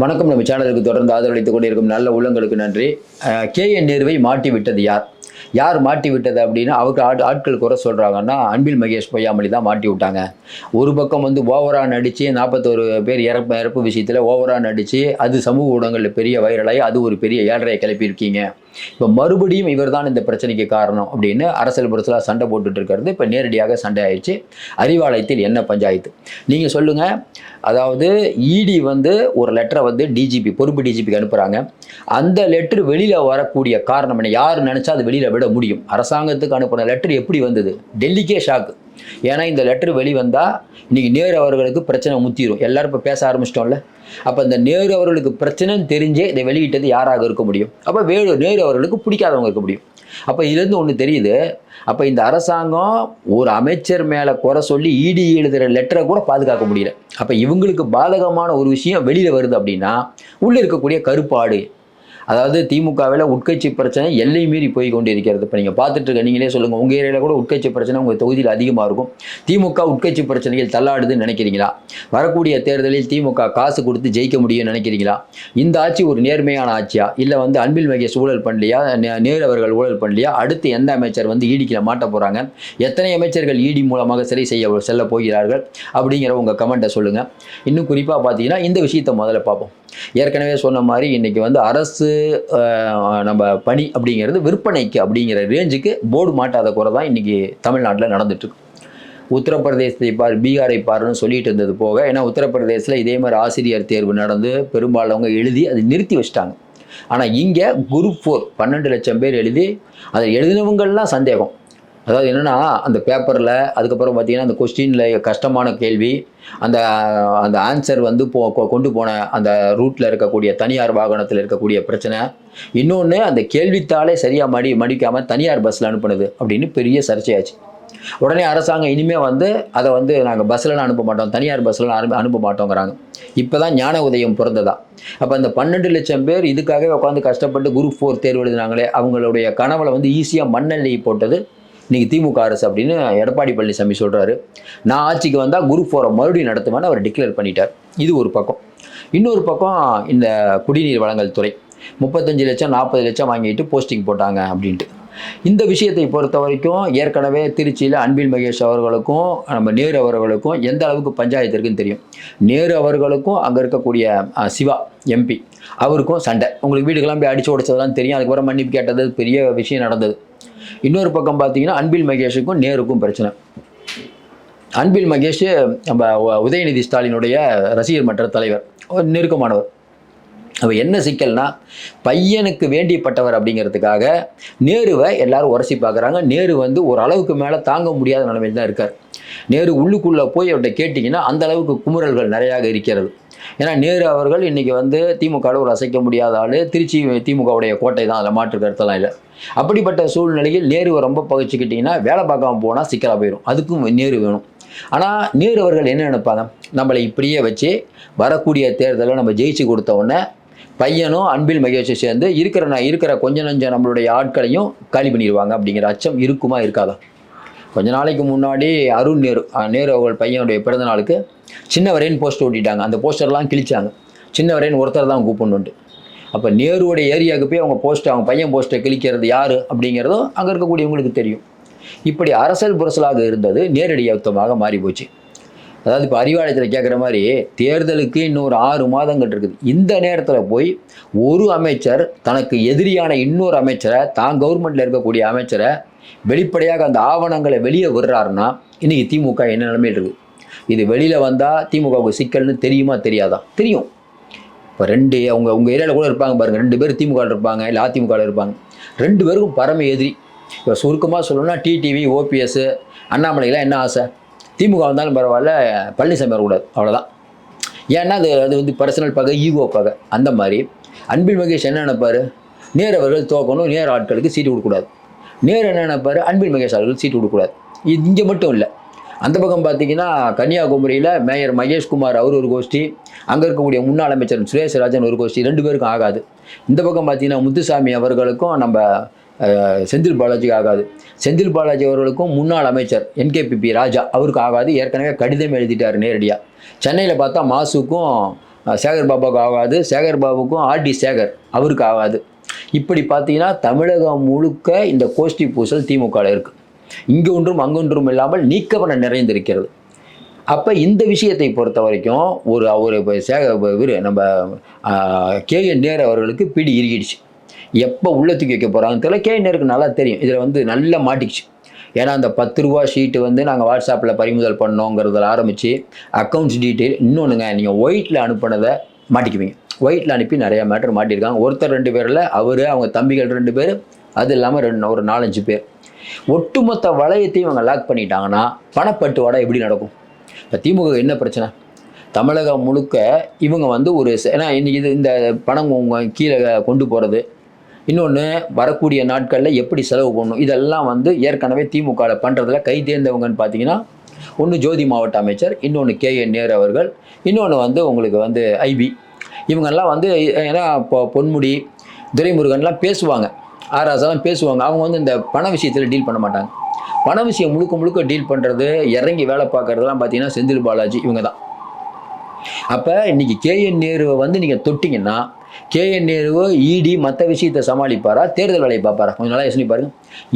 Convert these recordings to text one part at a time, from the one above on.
வணக்கம். நம்ம சேனலுக்கு தொடர்ந்து ஆதரவளித்துக் கொண்டிருக்கும் நல்ல உள்ளங்களுக்கு நன்றி. கே என் நேருவை மாட்டி விட்டது யார்? யார் மாட்டி விட்டது அப்படின்னா அவருக்கு ஆட் ஆட்கள் குறை சொல்கிறாங்கன்னா அன்பில் மகேஷ் பொய்யாமொழி தான் மாட்டி விட்டாங்க ஒரு பக்கம் வந்து ஓவராக நடித்து நாற்பத்தோரு பேர் இறப்பு இறப்பு விஷயத்தில் ஓவராக நடித்து அது சமூக ஊடகங்களில் பெரிய வைரலாகி அது ஒரு பெரிய ஏழரையை கிளப்பியிருக்கீங்க. இப்போ மறுபடியும் இவர் தான் இந்த பிரச்சனைக்கு காரணம் அப்படின்னு அரசியல் புரசலாக சண்டை போட்டுட்டு இருக்கிறது. இப்போ நேரடியாக சண்டை ஆயிடுச்சு. அறிவாலயத்தில் என்ன பஞ்சாயத்து? நீங்கள் சொல்லுங்கள் அதாவது இடி வந்து ஒரு லெட்டரை வந்து டிஜிபி பொறுப்பு டிஜிபிக்கு அனுப்புகிறாங்க அந்த லெட்டர் வெளியில் வரக்கூடிய காரணம் என்ன? யார் நினச்சா அது வெளியில் விட முடியும். அரசாங்கத்துக்கு அனுப்பின லெட்டர் எப்படி வந்தது? டெல்லிக்கே ஷாக்கு ஏன்னா இந்த லெட்டர் வெளிவந்தால் இன்றைக்கி நேரு அவர்களுக்கு பிரச்சனை முத்திடும் எல்லாரும் இப்போ பேச ஆரம்பிச்சிட்டோம்ல. அப்போ இந்த நேரு அவர்களுக்கு பிரச்சனைன்னு தெரிஞ்சே இதை வெளியிட்டது யாராக இருக்க முடியும்? அப்போ வேறு நேரு அவர்களுக்கு பிடிக்காதவங்க இருக்க முடியும். அப்போ இதுலேருந்து ஒன்று தெரியுது. அப்போ இந்த அரசாங்கம் ஒரு அமைச்சர் மேலே குறை சொல்லி இடி எழுதுகிற லெட்டரை கூட பாதுகாக்க முடியல. அப்போ இவங்களுக்கு பாதகமான ஒரு விஷயம் வெளியில் வருது அப்படின்னா உள்ளே இருக்கக்கூடிய கருப்பாடு. அதாவது திமுகவில் உட்கட்சி பிரச்சனை எல்லை மீறி போய் கொண்டு இருக்கிறது இப்போ நீங்கள் பார்த்துட்டு இருக்க நீங்களே சொல்லுங்கள் உங்கள் ஏரியாவில் கூட உட்கட்சி பிரச்சனை உங்கள் தொகுதியில் அதிகமாக இருக்கும். திமுக உட்கட்சி பிரச்சனைகள் தள்ளாடுதுன்னு நினைக்கிறீங்களா? வரக்கூடிய தேர்தலில் திமுக காசு கொடுத்து ஜெயிக்க முடியும்னு நினைக்கிறீங்களா? இந்த ஆட்சி ஒரு நேர்மையான ஆட்சியா? இல்லை வந்து அன்பில் மகேஷ் ஊழல் பண்ணலையா? நே- நேரு அவர்கள் ஊழல் பண்ணலையா? அடுத்து எந்த அமைச்சர் வந்து ஈடிக்கில் மாட்ட போகிறாங்க எத்தனை அமைச்சர்கள் ஈடி மூலமாக சரி செய்ய செல்ல போகிறார்கள்? அப்படிங்கிற உங்கள் கமெண்ட்டை சொல்லுங்கள் இன்னும் குறிப்பாக பார்த்தீங்கன்னா இந்த விஷயத்தை முதல்ல பார்ப்போம். ஏற்கனவே சொன்ன மாதிரி இன்றைக்கி வந்து அரசு நம்ம பணி அப்படிங்கிறது விற்பனைக்கு அப்படிங்கிற ரேஞ்சுக்கு போர்டு மாட்டாத குறை தான் இன்றைக்கி தமிழ்நாட்டில் நடந்துட்டுருக்கு உத்தரப்பிரதேசத்தை பார் பீகாரை பாருன்னு சொல்லிட்டு இருந்தது போக ஏன்னா உத்தரப்பிரதேசத்தில் இதே மாதிரி ஆசிரியர் தேர்வு நடந்து பெரும்பாலவங்க எழுதி அதை நிறுத்தி வச்சிட்டாங்க. ஆனால் இங்கே குரூப் ஃபோர் பன்னெண்டு லட்சம் பேர் எழுதி அதை எழுதினவங்கள்லாம் சந்தேகம். அதாவது என்னென்னா அந்த பேப்பரில் அதுக்கப்புறம் பார்த்தீங்கன்னா அந்த கொஸ்டினில் கஷ்டமான கேள்வி அந்த அந்த ஆன்சர் வந்து போ கொ- கொண்டு போன அந்த ரூட்டில் இருக்கக்கூடிய தனியார் வாகனத்தில் இருக்கக்கூடிய பிரச்சனை. இன்னொன்று அந்த கேள்வித்தாளே சரியாக மடி மடிக்காமல் தனியார் பஸ்ஸில் அனுப்புனது அப்படின்னு பெரிய சர்ச்சையாச்சு. உடனே அரசாங்கம் இனிமேல் வந்து அதை வந்து நாங்கள் பஸ்ஸில்லாம் அனுப்ப மாட்டோம் தனியார் பஸ்ஸில் அனுப்ப அனுப்ப மாட்டோங்கிறாங்க. இப்போ தான் ஞான உதயம் பிறந்ததா. அப்போ அந்த பன்னெண்டு லட்சம் பேர் இதுக்காகவே உட்காந்து கஷ்டப்பட்டு குரூப் ஃபோர் தேர்வு எழுதினாங்களே அவங்களுடைய கனவுல வந்து ஈஸியாக மண்ணெண்ணெய் போட்டது இன்னைக்கு திமுக அரசு அப்படின்னு எடப்பாடி பழனிசாமி சொல்கிறாரு நான் ஆட்சிக்கு வந்தால் குரூப் ஃபோரம் மறுபடியும் நடத்துவேன்னு அவர் டிக்ளேர் பண்ணிட்டார். இது ஒரு பக்கம். இன்னொரு பக்கம் இந்த குடிநீர் வழங்கல் துறை. முப்பத்தஞ்சு லட்சம் நாற்பது லட்சம் வாங்கிட்டு போஸ்டிங் போட்டாங்க அப்படின்ட்டு. இந்த விஷயத்தை பொறுத்த வரைக்கும் ஏற்கனவே திருச்சியில் அன்பில் மகேஷ் அவர்களுக்கும் நம்ம நேரு அவர்களுக்கும் எந்த அளவுக்கு பஞ்சாயத்து இருக்குன்னு தெரியும். நேரு அவர்களுக்கும் அங்கே இருக்கக்கூடிய சிவா எம்பி அவருக்கும் சண்டை. உங்களுக்கு வீடுக்கெல்லாம் போய் அடிச்சு உடைச்சதெல்லாம் தெரியும். அதுக்கப்புறம் மன்னிப்பு கேட்டது பெரிய விஷயம் நடந்தது. இன்னொரு பக்கம் பார்த்தீங்கன்னா அன்பில் மகேஷுக்கும் நேருக்கும் பிரச்சனை. அன்பில் மகேஷ் நம்ம உதயநிதி ஸ்டாலினுடைய ரசிகர் மன்ற தலைவர். ஒரு நெருக்கமானவர். அவர் என்ன சிக்கல்னா பையனுக்கு வேண்டியப்பட்டவர் அப்படிங்கிறதுக்காக நேருவை எல்லாரும் உரசி பார்க்குறாங்க. நேரு வந்து ஒரு அளவுக்கு மேலே தாங்க முடியாத நிலைமையில் தான் இருக்கார். நேரு உள்ளுக்குள்ளே போய் அவர்கிட்ட கேட்டிங்கன்னா அந்த அளவுக்கு குமுறல்கள் நிறையாக இருக்கிறது. ஏன்னா நேரு அவர்கள் இன்றைக்கி வந்து திமுகவில் ஒரு அசைக்க முடியாத ஆள். திருச்சி திமுகவுடைய கோட்டை தான் அதில் மாற்று கருத்தெல்லாம் இல்லை. அப்படிப்பட்ட சூழ்நிலையில் நேருவை ரொம்ப பகிச்சுக்கிட்டிங்கன்னா வேலை பார்க்காம போனால் சிக்கலாக போயிடும் அதுக்கும் நேரு வேணும். ஆனால் நேரு அவர்கள் என்ன நினைப்பாங்க? நம்மளை இப்படியே வச்சு வரக்கூடிய தேர்தலில் நம்ம ஜெயிச்சு கொடுத்த உடனே பையனும் அன்பில் மகேஷும் சேர்ந்து இருக்கிற நான் இருக்கிற கொஞ்ச நஞ்ச நம்மளுடைய ஆட்களையும் காலி பண்ணிடுவாங்க அப்படிங்கிற அச்சம் இருக்குமா இருக்காதா? கொஞ்ச நாளைக்கு முன்னாடி அருண் நேரு நேரு அவர்கள் பையனுடைய பிறந்த நாளுக்கு சின்னவரேன்னு போஸ்டர் ஓட்டிட்டாங்க அந்த போஸ்டர்லாம் கிழிச்சாங்க. சின்னவரேன்னு ஒருத்தர் தான் கூப்பிடணுன்ட்டு அப்போ நேருவோட ஏரியாவுக்கு போய் அவங்க போஸ்டர் அவங்க பையன் போஸ்ட்டை கிழிக்கிறது யார் அப்படிங்கிறதும் அங்கே இருக்கக்கூடியவங்களுக்கு தெரியும். இப்படி அரசியல் புரசலாக இருந்தது நேரடி யுத்தமாக மாறி போச்சு அதாவது இப்போ அறிவாலயத்தில் கேட்குற மாதிரி தேர்தலுக்கு இன்னொரு ஆறு மாதங்கள் இருக்குது. இந்த நேரத்தில் போய் ஒரு அமைச்சர் தனக்கு எதிரியான இன்னொரு அமைச்சரை தான் கவர்மெண்ட்டில் இருக்கக்கூடிய அமைச்சரை வெளிப்படையாக அந்த ஆவணங்களை வெளியே விடுறாருன்னா இன்றைக்கி திமுக என்ன நிலைமையில் இருக்குது இது வெளியில் வந்தால் திமுகவுக்கு சிக்கல்னு தெரியுமா தெரியாதான் தெரியும். இப்போ ரெண்டு அவங்க உங்கள் ஏரியாவில் கூட இருப்பாங்க பாருங்கள் ரெண்டு பேர் திமுகவில் இருப்பாங்க இல்லை அதிமுகவில் இருப்பாங்க. ரெண்டு பேருக்கும் பரம எதிரி. இப்போ சுருக்கமாக சொல்லணும்னா டிடிவி ஓபிஎஸ் அண்ணாமலைக்கெலாம் என்ன ஆசை? திமுக வந்தாலும் பரவாயில்ல பழனிசாமி வரக்கூடாது. அவ்வளோதான் ஏன்னா அது அது வந்து பர்சனல் பகை ஈகோ பகை. அந்த மாதிரி. அன்பில் மகேஷ் என்ன நினைப்பார்? நேர் அவர்கள் தோக்கணும் நேர் ஆட்களுக்கு சீட்டு கொடுக்கக்கூடாது. நேர் என்ன நினைப்பாரு? அன்பில் மகேஷ் அவர்களுக்கு சீட்டு கொடுக்கூடாது இது இங்கே மட்டும் இல்லை. அந்த பக்கம் பார்த்தீங்கன்னா கன்னியாகுமரியில் மேயர் மகேஷ்குமார் அவர் ஒரு கோஷ்டி அங்கே இருக்கக்கூடிய முன்னாள் அமைச்சர் சுரேஷ் ராஜன் ஒரு கோஷ்டி ரெண்டு பேருக்கும் ஆகாது. இந்த பக்கம் பார்த்தீங்கன்னா முத்துசாமி அவர்களுக்கும் நம்ம செந்தில் பாலாஜிக்கு ஆகாது. செந்தில் பாலாஜி அவர்களுக்கும் முன்னாள் அமைச்சர் என்கேபிபி ராஜா அவருக்கு ஆகாது. ஏற்கனவே கடிதம் எழுதிட்டார் நேரடியாக சென்னையில் பார்த்தா மாசுக்கும் சேகர் பாபாவுக்கு ஆகாது. சேகர் பாபுக்கும் ஆர்டி சேகர் அவருக்கு ஆகாது. இப்படி பார்த்தீங்கன்னா தமிழகம் முழுக்க இந்த கோஷ்டி பூசல் திமுகவில் இருக்குது இங்கு ஒன்றும் அங்கொன்றும் இல்லாமல் நீக்கவன நிறைந்திருக்கிறது. அப்போ இந்த விஷயத்தை பொறுத்த வரைக்கும் ஒரு அவர் இப்போ சேக இவர் நம்ம கே என் நேர் அவர்களுக்கு பிடி இறுகிடுச்சு. எப்போ உள்ள தூக்கி வைக்க போகிறாங்கன்னு தெரியல. கே என் நேருக்கு நல்லா தெரியும். இதில் வந்து நல்லா மாட்டிக்கிச்சு. ஏன்னா அந்த பத்து ரூபா ஷீட்டு வந்து நாங்கள் வாட்ஸ்அப்பில் பறிமுதல் பண்ணோங்கிறதுல ஆரம்பித்து அக்கௌண்ட்ஸ் டீட்டெயில் இன்னொன்றுங்க நீங்கள் ஒயிட்டில் அனுப்புனதை மாட்டிக்குவீங்க. ஒயிட்டில் அனுப்பி நிறையா மேட்டர் மாட்டியிருக்காங்க. ஒருத்தர் ரெண்டு பேரில் அவர் அவங்க தம்பிகள் ரெண்டு பேர் அது இல்லாமல் ரெண்டு ஒரு நாலஞ்சு பேர். ஒட்டுமொத்த வளையத்தையும் இவங்க லாக் பண்ணிட்டாங்கன்னா பணப்பட்டுவாடா எப்படி நடக்கும். இப்போ திமுக என்ன பிரச்சனை? தமிழகம் முழுக்க இவங்க வந்து ஒரு ஏன்னா இன்றைக்கி இது இந்த பணம் கீழே கொண்டு போகிறது இன்னொன்று வரக்கூடிய நாட்களில் எப்படி செலவு பண்ணணும்? இதெல்லாம் வந்து ஏற்கனவே திமுகவில் பண்ணுறதுல கை தேர்ந்தவங்கன்னு பார்த்தீங்கன்னா ஒன்று ஜோதி மாவட்ட அமைச்சர் இன்னொன்று கே என் நேரு அவர்கள் இன்னொன்று வந்து உங்களுக்கு வந்து ஐபி. இவங்கெல்லாம் வந்து ஏன்னா இப்போ பொன்முடி துரைமுருகன்லாம் பேசுவாங்க. ஆராசெல்லாம் பேசுவாங்க. அவங்க வந்து இந்த பண விஷயத்தில் டீல் பண்ண மாட்டாங்க. பண விஷயம் முழுக்க முழுக்க டீல் பண்ணுறது இறங்கி வேலை பார்க்குறதுலாம் பார்த்தீங்கன்னா செந்தில் பாலாஜி இவங்க தான் அப்போ இன்றைக்கி கேஎன் நேருவை வந்து நீங்கள் தொட்டிங்கன்னா கேஎன் நேருவோ இடி மற்ற விஷயத்தை சமாளிப்பாரா? தேர்தல் வேலையை பார்ப்பாரா? கொஞ்சம் நல்லா யோசனை பாருங்க.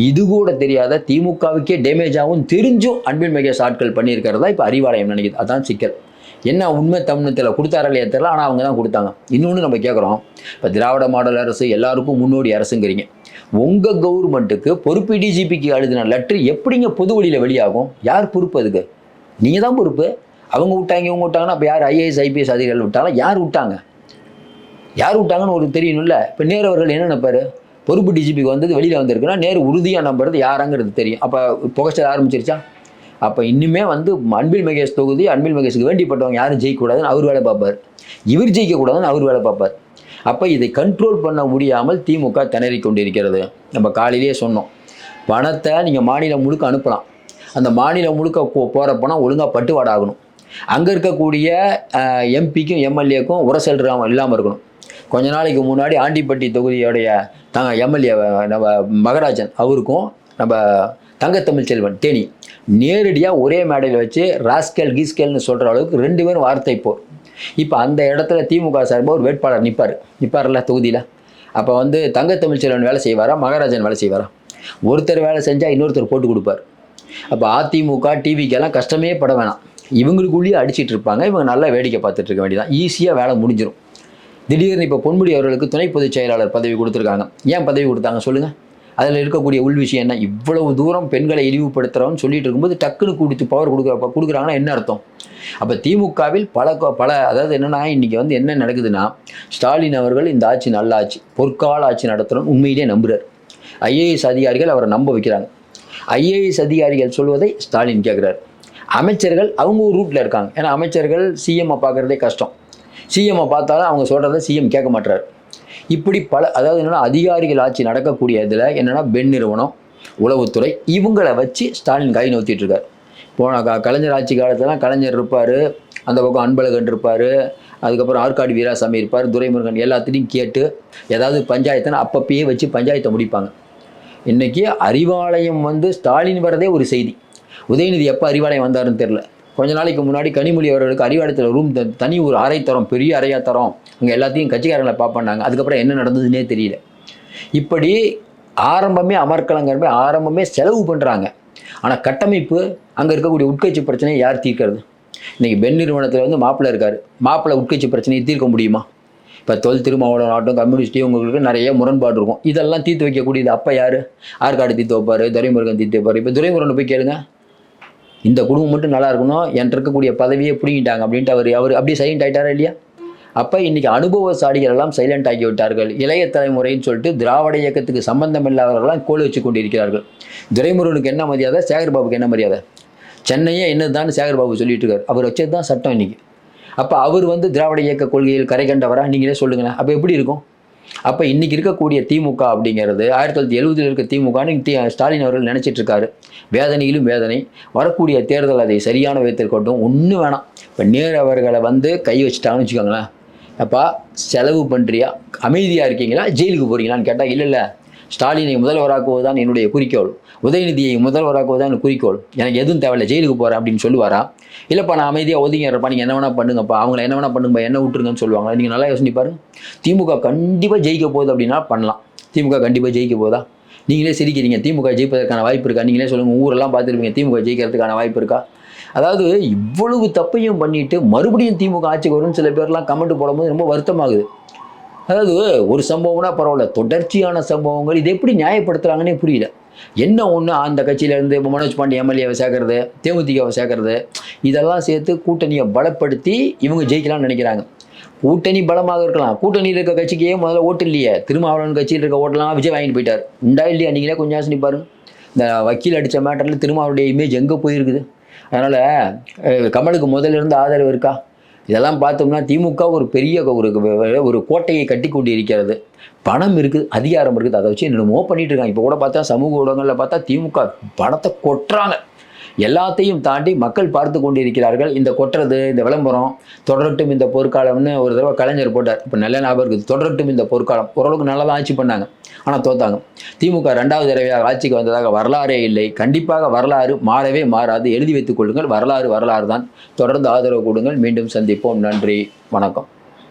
இது கூட தெரியாத திமுகவுக்கே டேமேஜ் ஆகும் தெரிஞ்சும் அன்பின் மகேஷ் ஆட்கள் பண்ணியிருக்கிறதா? இப்போ அறிவாலயம் நினைக்குது. அதான் சிக்கல். என்ன உண்மை தமிழத்தில் கொடுத்தாரா இல்லையா தெரியல ஆனால் அவங்க தான் கொடுத்தாங்க. இன்னொன்று நம்ம கேட்குறோம் இப்போ திராவிட மாடல் அரசு எல்லாருக்கும் முன்னோடி அரசுங்கிறீங்க. உங்கள் கவர்மெண்ட்டுக்கு பொறுப்பு டிஜிபிக்கு எழுதின லெட்ரு எப்படிங்க பொது வழியில் வெளியாகும்? யார் பொறுப்பு அதுக்கு? நீங்கள் தான் பொறுப்பு. அவங்க விட்டாங்க இவங்க விட்டாங்கன்னா அப்போ யார் ஐஏஎஸ் ஐபிஎஸ் அதிகாரிகள் விட்டாங்களா? யார் விட்டாங்க? யார் விட்டாங்கன்னு ஒரு தெரியணும்ல? இப்போ நேரு அவர்கள் என்ன நினைப்பாரு? பொறுப்பு டிஜிபிக்கு வந்தது வெளியில் வந்திருக்குன்னா நேரு உறுதியாக நம்புறது யாராங்கிறது தெரியும். அப்போ புகைச்சல் ஆரம்பிச்சிருச்சா? அப்போ இன்னுமே வந்து அன்பில் மகேஷ் தொகுதி அன்பில் மகேஷுக்கு வேண்டிப்பட்டவங்க யாரும் ஜெயிக்கக்கூடாதுன்னு அவர் வேலை பார்ப்பார். இவர் ஜெயிக்கக்கூடாதுன்னு அவர் வேலை பார்ப்பார். அப்போ இதை கண்ட்ரோல் பண்ண முடியாமல் திமுக திணறி கொண்டிருக்கிறது. நம்ம காலையிலேயே சொன்னோம். பணத்தை நீங்கள் மாநிலம் முழுக்க அனுப்பலாம். அந்த மாநிலம் முழுக்க போ போகிற பணம் ஒழுங்காக பட்டுவாடாகணும். அங்கே இருக்கக்கூடிய எம்பிக்கும் எம்எல்ஏக்கும் உரசல் இல்லாமல் இருக்கணும். கொஞ்ச நாளைக்கு முன்னாடி ஆண்டிப்பட்டி தொகுதியோடைய தங்க எம்எல்ஏ நம்ம மகராஜன் அவருக்கும் நம்ம தங்கத்தமிழ் செல்வன் தேனி நேரடியாக ஒரே மேடையில் வச்சு ராஸ்கேல் கீஸ்கேல்னு சொல்கிற அளவுக்கு ரெண்டு பேரும் வார்த்தை போர். இப்போ அந்த இடத்துல திமுக சார்பாக ஒரு வேட்பாளர் நிற்பார் நிற்பார்ல தொகுதியில்? அப்போ வந்து தங்கத்தமிழ் செல்வன் வேலை செய்வாரா மகாராஜன் வேலை செய்வாரா? ஒருத்தர் வேலை செஞ்சால் இன்னொருத்தர் போட்டு கொடுப்பார். அப்போ அதிமுக டிவிக்கெல்லாம் கஷ்டமே பட வேணாம். இவங்களுக்குள்ளேயே அடிச்சிட்டு இருப்பாங்க. இவங்க நல்லா வேடிக்கை பார்த்துட்டு இருக்க வேண்டியதான் ஈஸியாக வேலை முடிஞ்சிடும் திடீர்னு இப்போ பொன்முடி அவர்களுக்கு துணை பொதுச் செயலாளர் பதவி கொடுத்துருக்காங்க. ஏன் பதவி கொடுத்தாங்க சொல்லுங்கள் அதில் இருக்கக்கூடிய உள் விஷயம் என்ன? இவ்வளவு தூரம் பெண்களை இழிவுபடுத்துகிறோம்னு சொல்லிட்டு இருக்கும்போது டக்குன்னு கொடுத்து பவர் கொடுக்குற கொடுக்குறாங்கன்னா என்ன அர்த்தம்? அப்போ திமுகவில் பல பல அதாவது என்னென்னா இன்றைக்கி வந்து என்ன நடக்குதுன்னா ஸ்டாலின் அவர்கள் இந்த ஆட்சி நல்ல ஆட்சி பொற்கால ஆட்சி நடத்துகிறோம் உண்மையிலே நம்புகிறார் ஐஏஎஸ் அதிகாரிகள் அவரை நம்ப வைக்கிறாங்க. ஐஏஎஸ் அதிகாரிகள் சொல்வதை ஸ்டாலின் கேட்குறாரு அமைச்சர்கள் அவங்க ஒரு ரூட்டில் இருக்காங்க. ஏன்னா அமைச்சர்கள் சிஎம்ஐ பார்க்குறதே கஷ்டம். சிஎம்மை பார்த்தாலும் அவங்க சொல்கிறத சிஎம் கேட்க மாட்டார் இப்படி பல அதாவது என்னென்னா அதிகாரிகள் ஆட்சி நடக்கக்கூடிய இதில் என்னென்னா பெண் நிறுவனம் உளவுத்துறை இவங்களை வச்சு ஸ்டாலின் கை நோத்திட்டு இருக்கார் போன க கலைஞர் ஆட்சி காலத்தில் கலைஞர் இருப்பார் அந்த பக்கம் அன்பழகன் இருப்பார் அதுக்கப்புறம் ஆற்காடு வீராசாமி இருப்பார் துரைமுருகன் எல்லாத்தையும் கேட்டு ஏதாவது பஞ்சாயத்துன்னு அப்பப்பயே வச்சு பஞ்சாயத்தை முடிப்பாங்க. இன்றைக்கி அறிவாலயம் வந்து ஸ்டாலின் வரதே ஒரு செய்தி. உதயநிதி எப்போ அறிவாலயம் வந்தாருன்னு தெரில கொஞ்ச நாளைக்கு முன்னாடி கனிமொழி அவர்களுக்கு அறிவாலயத்தில் ரூம் தனி ஒரு அறை தரோம் பெரிய அறையாக தரோம். அங்கே எல்லாத்தையும் கட்சிக்காரங்களை பார்ப்பாங்க அதுக்கப்புறம் என்ன நடந்ததுன்னே தெரியல. இப்படி ஆரம்பமே அமர்க்கலங்கிறமே ஆரம்பமே செலவு பண்ணுறாங்க ஆனால் கட்டமைப்பு அங்கே இருக்கக்கூடிய உட்கட்சி பிரச்சனையை யார் தீர்க்கிறது? இன்றைக்கி பெண் நிறுவனத்தில் வந்து மாப்பிள்ளை இருக்கார். மாப்பிள்ளை உட்கட்சி பிரச்சனையை தீர்க்க முடியுமா? இப்போ தொல் திருமாவளவன் ஆகட்டும் கம்யூனிஸ்ட் இவங்களுக்கு நிறைய முரண்பாடு இருக்கும். இதெல்லாம் தீர்த்து வைக்கக்கூடியது அப்போ யார்? ஆற்காடு தீர்த்து வைப்பார் துரைமுருகன் தீர்த்து வைப்பார். இப்போ துரைமுருகனை போய் கேளுங்க. இந்த குடும்பம் மட்டும் நல்லா இருக்கணும் என்கிட்ட இருக்கக்கூடிய பதவியை பிடிங்கிட்டாங்க அப்படின்ட்டு அவர் அவர் அப்படியே சைலண்ட் ஆகிட்டாரா இல்லையா? அப்போ இன்றைக்கி அனுபவசாலிகள் எல்லாம் சைலண்ட் ஆகிவிட்டார்கள் இளைய தலைமுறைன்னு சொல்லிட்டு திராவிட இயக்கத்துக்கு சம்பந்தம் இல்லாதவர்கள்லாம் கோல் வச்சு கொண்டிருக்கிறார்கள். துரைமுருகனுக்கு என்ன மரியாதை? சேகர்பாபுக்கு என்ன மரியாதை? சென்னையே என்னதுதான் சேகர்பாபு சொல்லிட்டு இருக்காரு. அவர் வச்சது தான் சட்டம் இன்னைக்கு. அப்போ அவர் வந்து திராவிட இயக்க கொள்கையில் கரை கண்டவரா? நீங்களே சொல்லுங்களேன். அப்போ எப்படி இருக்கும்? அப்போ இன்னைக்கு இருக்கக்கூடிய திமுக அப்படிங்கிறது ஆயிரத்தி தொள்ளாயிரத்தி எழுபதில் இருக்க திமுகன்னு தி ஸ்டாலின் அவர்கள் நினச்சிட்டு இருக்காரு. வேதனையிலும் வேதனை. வரக்கூடிய தேர்தல் அதை சரியான விதத்தில் கொண்டும் ஒன்றும் வேணாம். இப்போ நேரு அவர்களை வந்து கை வச்சுட்டாங்கன்னு வச்சுக்கோங்களேன். அப்பா செலவு பண்ணுறியா அமைதியாக இருக்கீங்களா? ஜெயிலுக்கு போகிறீங்களான்னு கேட்டால் இல்லை இல்லை. ஸ்டாலினை முதல்வராக்குவது தான் என்னுடைய குறிக்கோள். உதயநிதியை முதல்வராக்குவது தான் குறிக்கோள். எனக்கு எதுவும் தேவையில்ல ஜெயிலுக்கு போகிறேன் அப்படின்னு சொல்லுவாரா? இல்லைப்பா நான் அமைதியாக ஒதுங்கிறப்பா நீங்கள் என்ன வேணால் பண்ணுங்கப்பா அவங்கள என்ன வேணால் பண்ணுங்கப்பா என்ன விட்டுருங்கன்னு சொல்லுவாங்க நீங்கள் நல்லா யோசனை பாருங்க. திமுக கண்டிப்பாக ஜெயிக்க போகுது அப்படின்னா பண்ணலாம். திமுக கண்டிப்பாக ஜெயிக்க போதா நீங்களே சிரிக்கிறீங்க திமுக ஜெயிப்பதற்கான வாய்ப்பு இருக்கா? நீங்களே சொல்லுங்கள் ஊரெல்லாம் பார்த்துருப்பீங்க திமுக ஜெயிக்கிறதுக்கான வாய்ப்பு இருக்கா? அதாவது இவ்வளவு தப்பையும் பண்ணிட்டு மறுபடியும் திமுக ஆட்சிக்கு வரும்னு சில பேர்லாம் கமெண்ட் போடும்போது ரொம்ப வருத்தமாகுது. அதாவது ஒரு சம்பவம்னா பரவாயில்ல தொடர்ச்சியான சம்பவங்கள் இதை எப்படி நியாயப்படுத்துறாங்கன்னே புரியல. என்ன ஒன்று அந்த கட்சியிலேருந்து இப்போ மனோஜ் பாண்டே எம்எல்ஏவை சேர்க்கறது தேமுதிகவை சேர்க்கறது இதெல்லாம் சேர்த்து கூட்டணியை பலப்படுத்தி இவங்க ஜெயிக்கலாம்னு நினைக்கிறாங்க. கூட்டணி பலமாக இருக்கலாம். கூட்டணியில் இருக்க கட்சிக்கே முதல்ல ஓட்டு இல்லையே. திருமாவளவன் கட்சியில் இருக்க ஓட்டெல்லாம் விஜய் வாங்கிட்டு போயிட்டார். உண்டா இல்லையா? நீங்களே கொஞ்சம் யோசனை பாருங்க. இந்த வக்கீல் அடித்த மேட்டரில் திருமாவளுடைய இமேஜ் எங்கே போயிருக்குது? அதனால் கமலுக்கு முதல்ல இருந்து ஆதரவு இருக்கா? இதெல்லாம் பார்த்தோம்னா திமுக ஒரு பெரிய ஒரு ஒரு கோட்டையை கட்டி கொண்டு இருக்கிறது பணம் இருக்குது அதிகாரம் இருக்குது அதை வச்சு என்னென்னமோ பண்ணிட்டு இருக்காங்க. இப்போ கூட பார்த்தா சமூக ஊடகங்களில் பார்த்தா திமுக பணத்தை கொட்டுறாங்க. எல்லாத்தையும் தாண்டி மக்கள் பார்த்து கொண்டு இருக்கிறார்கள் இந்த கொட்டுறது இந்த விளம்பரம் தொடரட்டும் இந்த பொற்காலம்னு ஒரு தடவை கலைஞர் போட்டார். இப்போ நல்ல ஞாபகம் இருக்குது. தொடரட்டும் இந்த பொற்காலம் ஓரளவுக்கு நல்லா தான் ஆட்சி பண்ணாங்க. ஆனால் தோத்தாங்க. திமுக ரெண்டாவது தடவையாக ஆட்சிக்கு வந்ததாக வரலாறே இல்லை. கண்டிப்பாக வரலாறு மாறவே மாறாது. எழுதி வைத்துக் கொள்ளுங்கள். வரலாறு வரலாறு தான் தொடர்ந்து ஆதரவு கொடுங்கள். மீண்டும் சந்திப்போம். நன்றி. வணக்கம்.